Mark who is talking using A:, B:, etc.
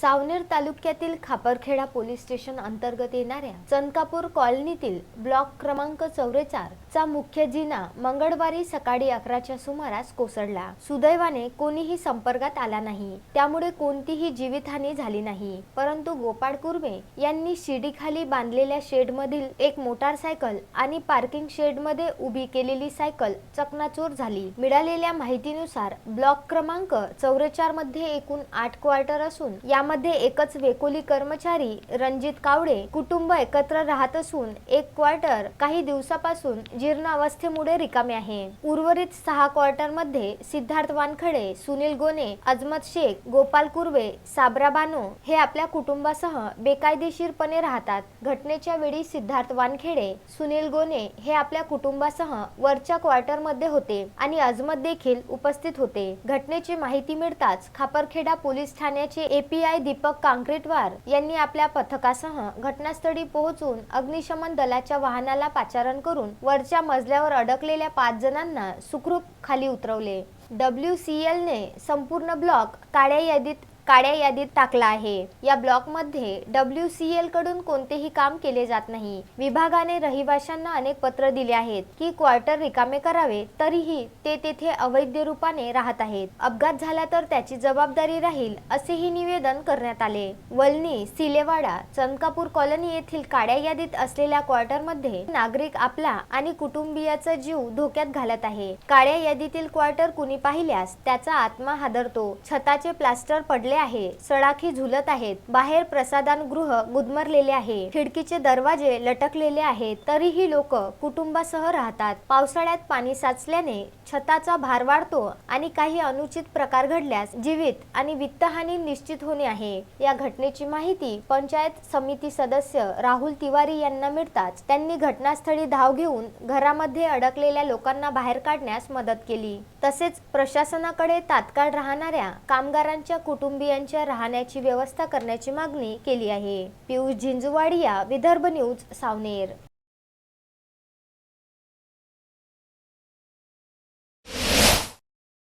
A: सावनेर तालुक्यातील Khaparkheda police station अंतर्गत येणाऱ्या चंदकापूर कॉलनीतील ब्लॉक क्रमांक चौरेचार चा मुख्य जिना मंगळवारी सकाळी अकराच्या सुमारास कोसळला. सुदैवाने कोणीही संपर्कात आला नाही. त्यामुळे कोणतीही जीवितहानी झाली नाही. परंतु गोपाळ कुर्वे यांनी शिडीखाली बांधलेल्या शेडमधील एक मोटारसायकल आणि पार्किंग शेडमध्ये उभी केलेली सायकल चकनाचूर झाली. मिळालेल्या माहितीनुसार ब्लॉक क्रमांक चौरेचारमध्ये एकूण आठ क्वार्टर असून या यामध्ये एकच वेकोली कर्मचारी रणजित कावडे कुटुंब एकत्र राहत असून एक क्वार्टर काही दिवसापासून जीर्ण अवस्थेमुळे रिकामे आहे. उर्वरित सहा क्वार्टरमध्ये सिद्धार्थ वानखडे सुनील गोने अजमत शेख गोपाल कुर्वे साबरा बानो हे आपल्या कुटुंबासह बेकायदेशीरपणे राहतात. घटनेच्या वेळी सिद्धार्थ वानखेडे सुनील गोने हे आपल्या कुटुंबासह वरच्या क्वार्टरमध्ये होते आणि अजमत देखील उपस्थित होते. घटनेची माहिती मिळताच खापरखेडा पोलीस ठाण्याचे एपीआय दीपक कांक्रीटवार यांनी आपल्या पथकासह घटनास्थळी पोहोचून अग्निशमन दलाच्या वाहनाला पाचारण करून वरच्या मजल्यावर अडकलेल्या पाच जणांना सुखरूप खाली उतरवले. डब्ल्यू सी एलने संपूर्ण ब्लॉक काळ्या यादीत काळ्या यादीत टाकला आहे. या ब्लॉकमध्ये डब्ल्यू सी एलकडून कोणतेही काम केले जात नाही. विभागाने रहिवाशांना अनेक पत्र दिले आहेत की क्वार्टर रिकामे करावे तरीही ते तेथे अवैध रूपाने राहत आहेत. अपघात झाला तर त्याची जबाबदारी राहील असेही निवेदन करण्यात आले. वलनी सिलेवाडा चंदकापूर कॉलनी येथील काळ्या यादीत असलेल्या क्वार्टरमध्ये नागरिक आपला आणि कुटुंबियाचा जीव धोक्यात घालत आहे. काळ्या यादीतील क्वार्टर कुणी पाहिल्यास त्याचा आत्मा हादरतो. छताचे प्लास्टर पडले आहे. सडाखी झुलत आहेत. बाहेर प्रसाधनगृह गुदमरलेले आहे. खिडकीचे दरवाजे लटकलेले आहेत. तरीही लोक कुटुंबासह राहतात. पावसाळ्यात पाणी साचल्याने छताचा भार वाढतो आणि काही अनुचित प्रकार घडल्यास जीवित आणि वित्तहानी निश्चित होणे आहे. या घटनेची माहिती पंचायत समिती सदस्य राहुल तिवारी यांना मिळताच त्यांनी घटनास्थळी धाव घेऊन घरामध्ये अडकलेल्या लोकांना बाहेर काढण्यास मदत केली. तसेच प्रशासनाकडे तात्काळ राहणाऱ्या कामगारांच्या कुटुंबियांच्या राहण्याची व्यवस्था करण्याची मागणी केली आहे. पियुष झिंजुवाडिया विदर्भ न्यूज सावनेर.